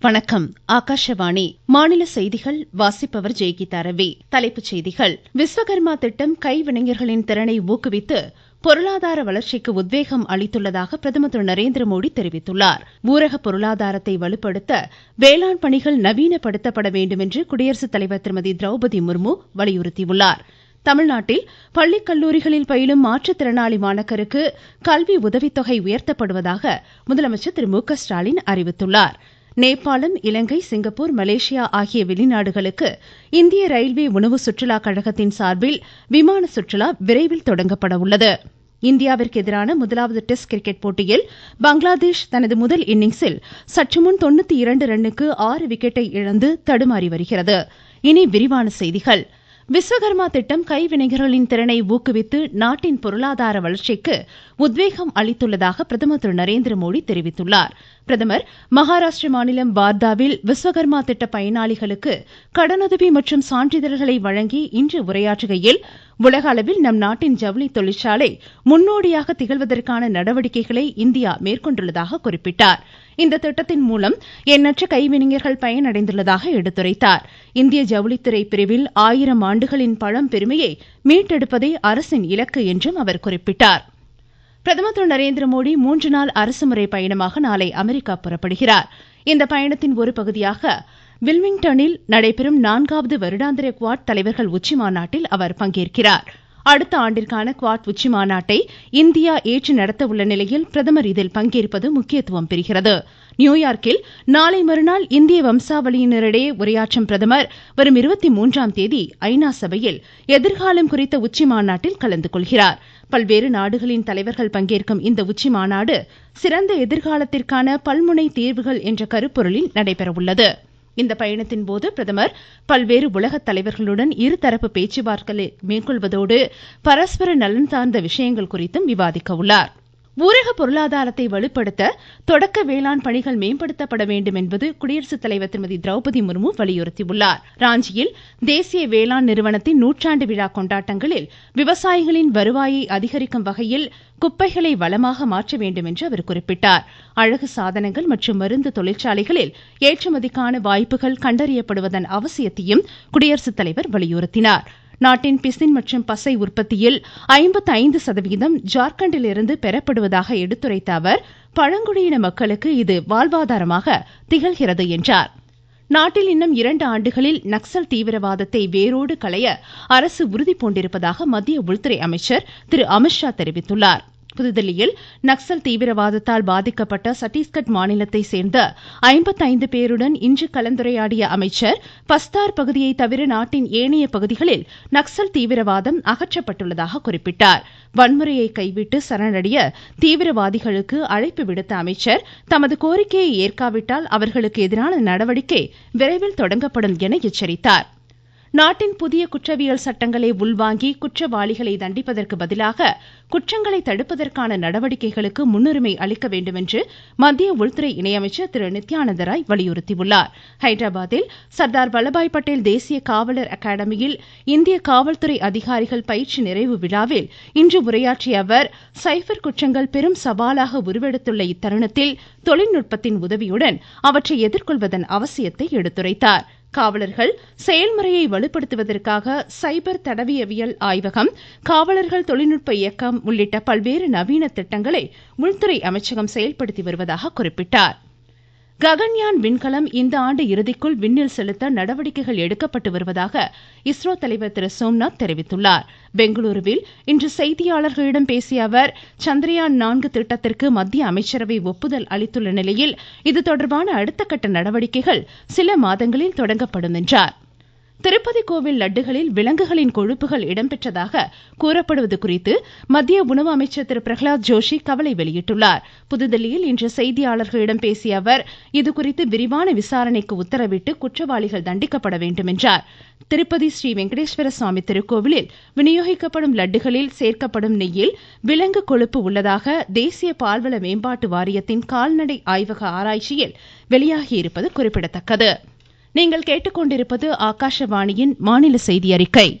வணக்கம். ஆகாஷவாணி. மாநில செய்திகள் வாசிப்பவர் ஜெயகீதா ரவி. தலைப்புச் செய்திகள். விஸ்வகர்மா திட்டம் கைவினைஞர்களின் திறனை ஊக்குவித்து பொருளாதார வளர்ச்சிக்கு உத்வேகம் அளித்துள்ளதாக பிரதமர் திரு நரேந்திர மோடி தெரிவித்துள்ளார். ஊரக பொருளாதாரத்தை வலுப்படுத்த வேளாண் பணிகள் நவீனப்படுத்தப்பட வேண்டும் என்று குடியரசுத் தலைவர் திருமதி திரௌபதி முர்மு வலியுறுத்தியுள்ளார். தமிழ்நாட்டில் பள்ளி கல்லூரிகளில் பயிலும் மாற்றுத்திறனாளி மாணக்கருக்கு கல்வி உதவித்தொகை உயர்த்தப்படுவதாக முதலமைச்சர் திரு மு க ஸ்டாலின் அறிவித்துள்ளார். நேபாளம் இலங்கை சிங்கப்பூர் மலேசியா ஆகிய வெளிநாடுகளுக்கு இந்திய ரயில்வே உணவு சுற்றுலா கழகத்தின் சார்பில் விமான சுற்றுலா விரைவில் தொடங்கப்பட உள்ளது. இந்தியாவிற்கு எதிரான முதலாவது டெஸ்ட் கிரிக்கெட் போட்டியில் பங்களாதேஷ் தனது முதல் இன்னிங்ஸில் சற்றுமுன் தொண்ணூத்தி இரண்டு ரன்னுக்கு ஆறு விக்கெட்டை இழந்து தடுமாறி வருகிறது. இனி விரிவான செய்திகள். விஸ்வகர்மா திட்டம் கைவினைஞர்களின் திறனை ஊக்குவித்து நாட்டின் பொருளாதார வளர்ச்சிக்கு உத்வேகம் அளித்துள்ளதாக பிரதமர் திரு நரேந்திரமோடி தெரிவித்துள்ளார். பிரதமர் மகாராஷ்டிர மாநிலம் வார்தாவில் விஸ்வகர்மா திட்ட பயனாளிகளுக்கு கடனுதவி மற்றும் சான்றிதழ்களை வழங்கி இன்று உரையாற்றுகையில் உலக அளவில் நம் நாட்டின் ஜவுளி தொழிற்சாலை முன்னோடியாக திகழ்வதற்கான நடவடிக்கைகளை இந்தியா மேற்கொண்டுள்ளதாக குறிப்பிட்டார். இந்த திட்டத்தின் மூலம் எண்ணற்ற கைவினைஞர்கள் பயனடைந்துள்ளதாக எடுத்துரைத்தார். இந்திய ஜவுளித்துறை பிரிவில் ஆயிரம் ஆண்டுகளின் பழம் பெருமையை மீட்டெடுப்பதே அரசின் இலக்கு என்றும் அவர் குறிப்பிட்டார். பிரதமர் திரு நரேந்திர மோடி மூன்று நாள் அரசுமுறை பயணமாக நாளை அமெரிக்கா புறப்படுகிறார். இந்த பயணத்தின் ஒரு பகுதியாக வில்மிங்டனில் நடைபெறும் நான்காவது வருடாந்திர குவாட் தலைவர்கள் உச்சிமாநாட்டில் அவர் பங்கேற்கிறார். அடுத்த ஆண்டிற்கான குவாட் உச்சி மாநாட்டை இந்தியா ஏற்று நடத்த உள்ள நிலையில் பிரதமர் இதில் பங்கேற்பது முக்கியத்துவம் பெறுகிறது. நியூயார்க்கில் நாளை மறுநாள் இந்திய வம்சாவளியினரிடையே உரையாற்றும் பிரதமர் வரும் இருபத்தி மூன்றாம் தேதி ஐநா சபையில் எதிர்காலம் குறித்த உச்சி மாநாட்டில் கலந்து கொள்கிறார். பல்வேறு நாடுகளின் தலைவர்கள் பங்கேற்கும் இந்த உச்சி மாநாடு சிறந்த எதிர்காலத்திற்கான பல்முனை தீர்வுகள் என்ற கருப்பொருளில் நடைபெறவுள்ளது. இந்த பயணத்தின் போது பிரதமர் பல்வேறு உலக தலைவர்களுடன் இருதரப்பு பேச்சுவார்த்தைகளை மேற்கொள்வதோடு பரஸ்பர நலன் சார்ந்த விஷயங்கள் குறித்தும் விவாதிக்க உள்ளார். ஊரக பொருளாதாரத்தை வலுப்படுத்த தொடக்க வேளாண் பணிகள் மேம்படுத்தப்பட வேண்டும் என்பது குடியரசுத் தலைவர் திருமதி திரௌபதி முர்மு வலியுறுத்தியுள்ளார். ராஞ்சியில் தேசிய வேளாண் நிறுவனத்தின் நூற்றாண்டு விழா கொண்டாட்டங்களில் விவசாயிகளின் வருவாயை அதிகரிக்கும் வகையில் குப்பைகளை வளமாக மாற்ற வேண்டும் என்று அவர் குறிப்பிட்டார். அழகு சாதனங்கள் மற்றும் மருந்து தொழிற்சாலைகளில் ஏற்றுமதிக்கான வாய்ப்புகள் கண்டறியப்படுவதன் அவசியத்தையும் குடியரசுத் தலைவர் வலியுறுத்தினார். நாட்டின் பிசின் மற்றும் பசை உற்பத்தியில் ஐம்பத்தி ஐந்து சதவீதம் ஜார்க்கண்டிலிருந்து பெறப்படுவதாக எடுத்துரைத்த அவர் பழங்குடியின மக்களுக்கு இது வாழ்வாதாரமாக திகழ்கிறது என்றார். நாட்டில் இன்னும் இரண்டு ஆண்டுகளில் நக்சல் தீவிரவாதத்தை வேரோடு களைய அரசு உறுதிபூண்டிருப்பதாக மத்திய உள்துறை அமைச்சர் திரு அமித்ஷா தெரிவித்துள்ளார். புதுதில்லியில் நக்சல் தீவிரவாதத்தால் பாதிக்கப்பட்ட சட்டீஸ்கட் மாநிலத்தை சேர்ந்த ஐம்பத்தைந்து பேருடன் இன்று கலந்துரையாடிய அமைச்சர் பஸ்தார் பகுதியை தவிர நாட்டின் ஏனைய பகுதிகளில் நக்சல் தீவிரவாதம் அகற்றப்பட்டுள்ளதாக குறிப்பிட்டார். வன்முறையை கைவிட்டு சரணடைய தீவிரவாதிகளுக்கு அழைப்பு விடுத்த அமைச்சர் தமது கோரிக்கையை ஏற்காவிட்டால் அவர்களுக்கு எதிரான நடவடிக்கை விரைவில் தொடங்கப்படும் என எச்சரித்தார். நாட்டின் புதிய குற்றவியல் சட்டங்களை உள்வாங்கி குற்றவாளிகளை தண்டிப்பதற்கு பதிலாக குற்றங்களை தடுப்பதற்கான நடவடிக்கைகளுக்கு முன்னுரிமை அளிக்க வேண்டும் என்று மத்திய உள்துறை இணையமைச்சர் திரு நித்யானந்த ராய் வலியுறுத்தியுள்ளார். ஹைதராபாத்தில் சர்தார் வல்லபாய் பட்டேல் தேசிய காவலர் அகாடமியில் இந்திய காவல்துறை அதிகாரிகள் பயிற்சி நிறைவு விழாவில் இன்று உரையாற்றிய அவர் சைபர் குற்றங்கள் பெரும் சவாலாக உருவெடுத்துள்ள இத்தருணத்தில் தொழில்நுட்பத்தின் உதவியுடன் அவற்றை எதிர்கொள்வதன் அவசியத்தை எடுத்துரைத்தார். காவலர்கள் செயல்முறையை வலுப்படுத்துவதற்காக சைபர் தடவியவியல் ஆய்வகம் காவலர்கள் தொழில்நுட்ப இயக்கம் உள்ளிட்ட பல்வேறு நவீன திட்டங்களை உள்துறை அமைச்சகம் செயல்படுத்தி வருவதாக குறிப்பிட்டார். ககன்யான் விண்கலம் இந்த ஆண்டு இறுதிக்குள் விண்ணில் செலுத்த நடவடிக்கைகள் எடுக்கப்பட்டு வருவதாக இஸ்ரோ தலைவர் திரு சோம்நாத் தெரிவித்துள்ளார். பெங்களூருவில் இன்று செய்தியாளர்களிடம் பேசிய அவர் சந்திரயான் நான்கு திட்டத்திற்கு மத்திய அமைச்சரவை ஒப்புதல் அளித்துள்ள நிலையில் இது தொடர்பான அடுத்த கட்ட நடவடிக்கைகள் சில மாதங்களில் தொடங்கப்படும் என்றாா் திருப்பதி கோவில் லட்டுகளில் விலங்குகளின் கொழுப்புகள் இடம்பெற்றதாக கூறப்படுவது குறித்து மத்திய உணவு அமைச்சர் திரு. பிரகலாத் ஜோஷி கவலை வெளியிட்டுள்ளார். புதுதில்லியில் இன்று செய்தியாளர்களிடம் பேசிய அவர் இதுகுறித்து விரிவான விசாரணைக்கு உத்தரவிட்டு குற்றவாளிகள் தண்டிக்கப்பட வேண்டும் என்றார். திருப்பதி ஸ்ரீ வெங்கடேஸ்வர சுவாமி திருக்கோவிலில் விநியோகிக்கப்படும் லட்டுகளில் சேர்க்கப்படும் நெய்யில் விலங்கு கொழுப்பு உள்ளதாக தேசிய பால்வள மேம்பாட்டு வாரியத்தின் கால்நடை ஆய்வக ஆராய்ச்சியில் வெளியாகியிருப்பது குறிப்பிடத்தக்கது. நீங்கள் கேட்டுக்கொண்டிருப்பது ஆகாஷவாணியின் மாநில செய்தி அறிக்கை.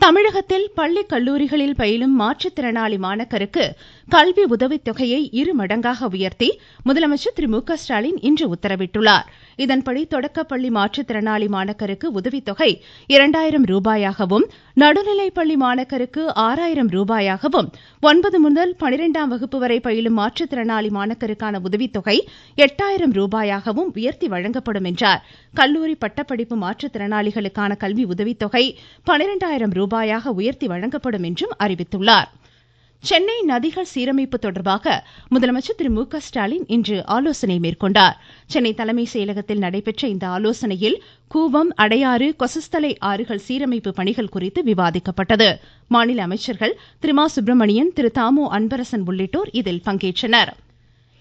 தமிழகத்தில் பள்ளி கல்லூரிகளில் பயிலும் மாற்றுத்திறனாளி மாணக்கருக்கு கல்வி உதவித்தொகையை இரு மடங்காக உயர்த்தி முதலமைச்சர் திரு மு க ஸ்டாலின் இன்று உத்தரவிட்டுள்ளார். இதன்படி தொடக்கப்பள்ளி மாற்றுத்திறனாளி மாணக்கருக்கு உதவித்தொகை இரண்டாயிரம் ரூபாயாகவும் நடுநிலைப்பள்ளி மாணக்கருக்கு ஆறாயிரம் ரூபாயாகவும் ஒன்பது முதல் பனிரெண்டாம் வகுப்பு வரை பயிலும் மாற்றுத்திறனாளி மாணக்கருக்கான உதவித்தொகை எட்டாயிரம் ரூபாயாகவும் உயர்த்தி வழங்கப்படும் என்றார். கல்லூரி பட்டப்படிப்பு மாற்றுத்திறனாளிகளுக்கான கல்வி உதவித்தொகை பனிரெண்டாயிரம் ரூபாயாக உயர்த்தி வழங்கப்படும் என்றும் அறிவித்துள்ளார். சென்னை நதிகள் சீரமைப்பு தொடர்பாக முதலமைச்சர் திரு மு க ஸ்டாலின் இன்று ஆலோசனை மேற்கொண்டார். சென்னை தலைமை செயலகத்தில் நடைபெற்ற இந்த ஆலோசனையில் கூவம் அடையாறு கொசஸ்தலை ஆறுகள் சீரமைப்பு பணிகள் குறித்து விவாதிக்கப்பட்டது. மாநில அமைச்சர்கள் திரு மா சுப்பிரமணியன் திரு தாமோ அன்பரசன் உள்ளிட்டோர் இதில்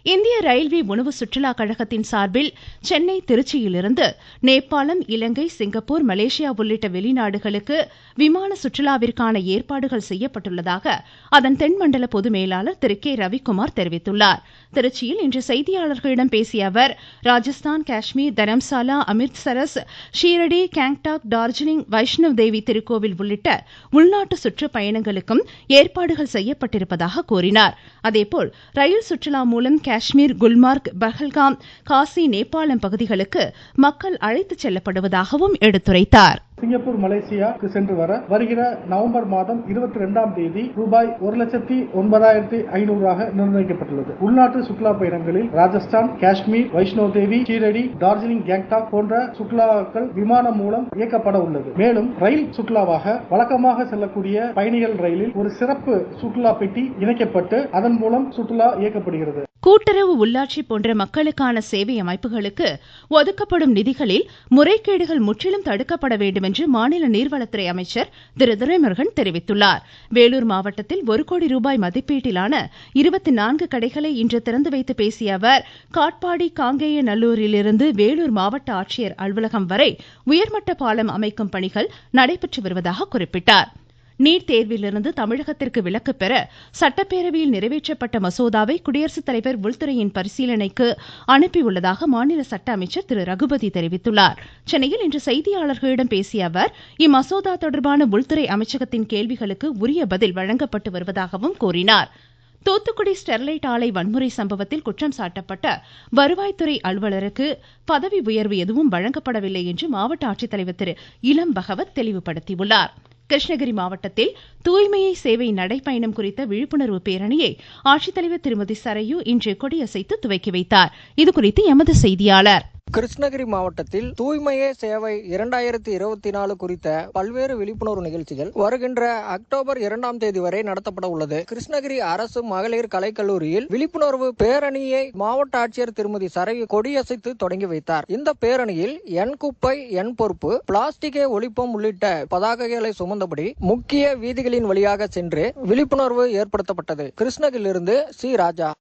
இந்திய ரயில்வே உணவு சுற்றுலா கழகத்தின் சார்பில் சென்னை திருச்சியிலிருந்து நேபாளம் இலங்கை சிங்கப்பூர் மலேசியா உள்ளிட்ட வெளிநாடுகளுக்கு விமான சுற்றுலாவிற்கான ஏற்பாடுகள் செய்யப்பட்டுள்ளதாக அதன் தென்மண்டல பொது மேலாளர் திரு கே. ரவிக்குமார் தெரிவித்துள்ளார். திருச்சியில் இன்று செய்தியாளர்களிடம் பேசிய அவர் ராஜஸ்தான் காஷ்மீர் தரம்சாலா அமிர்தசரஸ் ஷீரடி கேங்டாக் டார்ஜிலிங் வைஷ்ணவ் தேவி திருக்கோவில் உள்ளிட்ட உள்நாட்டு சுற்றுப்பயணங்களுக்கும் ஏற்பாடுகள் செய்யப்பட்டிருப்பதாக கூறினார். அதேபோல் ரயில் சுற்றுலா மூலம் காஷ்மீர் குல்மார்க் பஹல்காம் காசி நேபாளம் பகுதிகளுக்கு மக்கள் அழைத்துச் செல்லப்படுவதாகவும் எடுத்துரைத்தார். சிங்கப்பூர் மலேசியாவுக்கு சென்று வர வருகிற நவம்பர் மாதம் இருபத்தி ரெண்டாம் தேதி ரூபாய் ஒரு லட்சத்தி ஒன்பதாயிரத்தி ஐநூறாக நிர்ணயிக்கப்பட்டுள்ளது. உள்நாட்டு சுற்றுலா பயணங்களில் ராஜஸ்தான் காஷ்மீர் வைஷ்ணோ தேவி ஷீரடி டார்ஜிலிங் கேங்டாக் போன்ற சுற்றுலாக்கள் விமானம் மூலம் இயக்கப்பட உள்ளது. மேலும் ரயில் சுற்றுலாவாக வழக்கமாக செல்லக்கூடிய பயணிகள் ரயிலில் ஒரு சிறப்பு சுற்றுலா பெட்டி இணைக்கப்பட்டு அதன் மூலம் சுற்றுலா இயக்கப்படுகிறது. கூட்டுறவு உள்ளாட்சி போன்ற மக்களுக்கான சேவை அமைப்புகளுக்கு ஒதுக்கப்படும் நிதிகளில் முறைகேடுகள் முற்றிலும் தடுக்கப்பட வேண்டும் என்று மாநில நீர்வளத்துறை அமைச்சர் திரு துரைமுருகன் தெரிவித்துள்ளார். வேலூர் மாவட்டத்தில் ஒரு கோடி ரூபாய் மதிப்பீட்டிலான இருபத்தி நான்கு கடைகளை இன்று திறந்து வைத்து பேசிய அவர் காட்பாடி காங்கேய நல்லூரிலிருந்து வேலூர் மாவட்ட ஆட்சியர் அலுவலகம் வரை உயர்மட்ட பாலம் அமைக்கும் பணிகள் நடைபெற்று வருவதாக குறிப்பிட்டார். நீட் தேர்விலிருந்து தமிழகத்திற்கு விலக்கு பெற சட்டப்பேரவையில் நிறைவேற்றப்பட்ட மசோதாவை குடியரசுத் தலைவர் உள்துறையின் பரிசீலனைக்கு அனுப்பியுள்ளதாக மாநில சட்ட அமைச்சர் திரு. ரகுபதி தெரிவித்துள்ளார். சென்னையில் இன்று செய்தியாளர்களிடம் பேசிய அவர் இம்மசோதா தொடர்பான உள்துறை அமைச்சகத்தின் கேள்விகளுக்கு உரிய பதில் வழங்கப்பட்டு வருவதாகவும் கூறினார். தூத்துக்குடி ஸ்டெர்லைட் ஆலை வன்முறை சம்பவத்தில் குற்றம் சாட்டப்பட்ட வருவாய்த்துறை அலுவலருக்கு பதவி உயர்வு எதுவும் வழங்கப்படவில்லை என்று மாவட்ட ஆட்சித்தலைவர் திரு. இளம் பகவத் தெளிவுபடுத்தியுள்ளார். கிருஷ்ணகிரி மாவட்டத்தில் தூய்மையை சேவை நடைப்பயணம் குறித்த விழிப்புணர்வு பேரணியை ஆட்சித்தலைவர் திருமதி சரையு இன்று கொடியசைத்து துவக்கி வைத்தார். இதுகுறித்து எமது செய்தியாளர் கிருஷ்ணகிரி மாவட்டத்தில் தூய்மையே சேவை இரண்டாயிரத்தி இருபத்தி நாலு குறித்த பல்வேறு விழிப்புணர்வு நிகழ்ச்சிகள் வருகின்ற அக்டோபர் இரண்டாம் தேதி வரை நடத்தப்பட உள்ளது. கிருஷ்ணகிரி அரசு மகளிர் கலைக்கல்லூரியில் விழிப்புணர்வு பேரணியை மாவட்ட ஆட்சியர் திருமதி சரவி கொடியசைத்து தொடங்கி வைத்தார். இந்த பேரணியில் எண் குப்பை எண் பொறுப்பு பிளாஸ்டிக்கை ஒழிப்போம் உள்ளிட்ட பதாகைகளை சுமந்தபடி முக்கிய வீதிகளின் வழியாக சென்று விழிப்புணர்வு ஏற்படுத்தப்பட்டது. கிருஷ்ணகிரியிலிருந்து சி. ராஜா.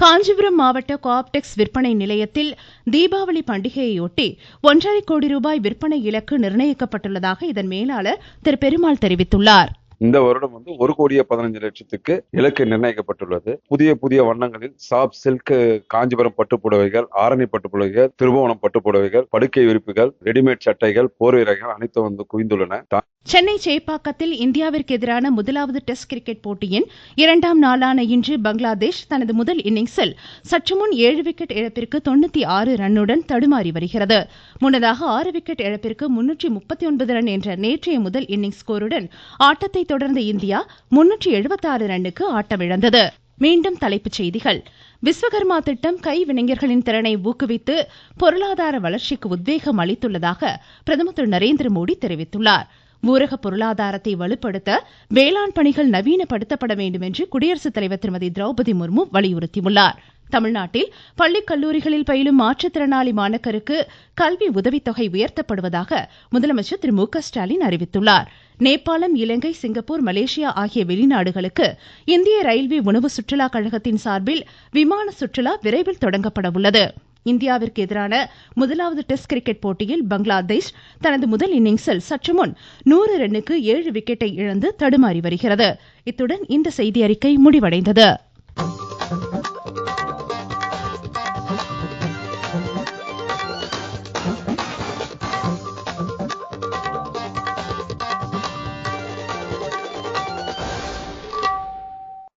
காஞ்சிபுரம் மாவட்ட கோஆப்டெக்ஸ் விற்பனை நிலையத்தில் தீபாவளி பண்டிகையையொட்டி ஒன்றரை கோடி ரூபாய் விற்பனை இலக்கு நிர்ணயிக்கப்பட்டுள்ளதாக இதன் மேலாளர் திரு. பெருமாள் தெரிவித்துள்ளார். இந்த வருடம் வந்து ஒரு கோடியே பதினஞ்சு லட்சத்துக்கு இலக்கு நிர்ணயிக்கப்பட்டுள்ளது. புதிய புதிய வண்ணங்களில் சாப் சில்க் காஞ்சிபுரம் பட்டு புடவைகள் ஆரணி பட்டு புடவைகள் திருபுவனம் பட்டு புடவைகள் படுக்கை விரிப்புகள் ரெடிமேட் சட்டைகள் போர்வீரர்கள் அனைத்தும் வந்து குவிந்துள்ளன. சென்னை சேப்பாக்கத்தில் இந்தியாவிற்கு எதிரான முதலாவது டெஸ்ட் கிரிக்கெட் போட்டியின் இரண்டாம் நாளான இன்று பங்களாதேஷ் தனது முதல் இன்னிங்ஸில் சற்றுமுன் ஏழு விக்கெட் இழப்பிற்கு தொண்ணூத்தி ஆறு ரன்னுடன் தடுமாறி வருகிறது. முன்னதாக ஆறு விக்கெட் இழப்பிற்கு முன்னூற்றி முப்பத்தி ஒன்பது ரன் என்ற நேற்றைய முதல் இன்னிங்ஸ் ஸ்கோருடன் ஆட்டத்தை தொடர்ந்த இந்தியா முன்னூற்றி எழுபத்தாறு ரன்னுக்கு ஆட்டமிழந்தது. மீண்டும் தலைப்புச் செய்திகள். விஸ்வகர்மா திட்டம் கைவினைஞர்களின் திறனை ஊக்குவித்து பொருளாதார வளர்ச்சிக்கு உத்வேகம் அளித்துள்ளதாக பிரதமர் திரு நரேந்திர மோடி தெரிவித்துள்ளார். ஊரக பொருளாதாரத்தை வலுப்படுத்த வேளாண் பணிகள் நவீனப்படுத்தப்பட வேண்டும் என்று குடியரசுத் தலைவர் திருமதி திரௌபதி முர்மு வலியுறுத்தியுள்ளார். தமிழ்நாட்டில் பள்ளி கல்லூரிகளில் பயிலும் மாற்றுத்திறனாளி மாணக்கருக்கு கல்வி உதவித்தொகை உயர்த்தப்படுவதாக முதலமைச்சர் திரு மு க ஸ்டாலின் அறிவித்துள்ளார். நேபாளம் இலங்கை சிங்கப்பூர் மலேசியா ஆகிய வெளிநாடுகளுக்கு இந்திய ரயில்வே உணவு சுற்றுலா கழகத்தின் சார்பில் விமான சுற்றுலா விரைவில் தொடங்கப்பட உள்ளது. இந்தியாவிற்கு எதிரான முதலாவது டெஸ்ட் கிரிக்கெட் போட்டியில் பங்களாதேஷ் தனது முதல் இன்னிங்ஸில் சற்று முன் நூறு ரன்னுக்கு ஏழு விக்கெட்டை இழந்து தடுமாறி வருகிறது. இத்துடன் இந்த செய்தியறிக்கை முடிவடைந்தது.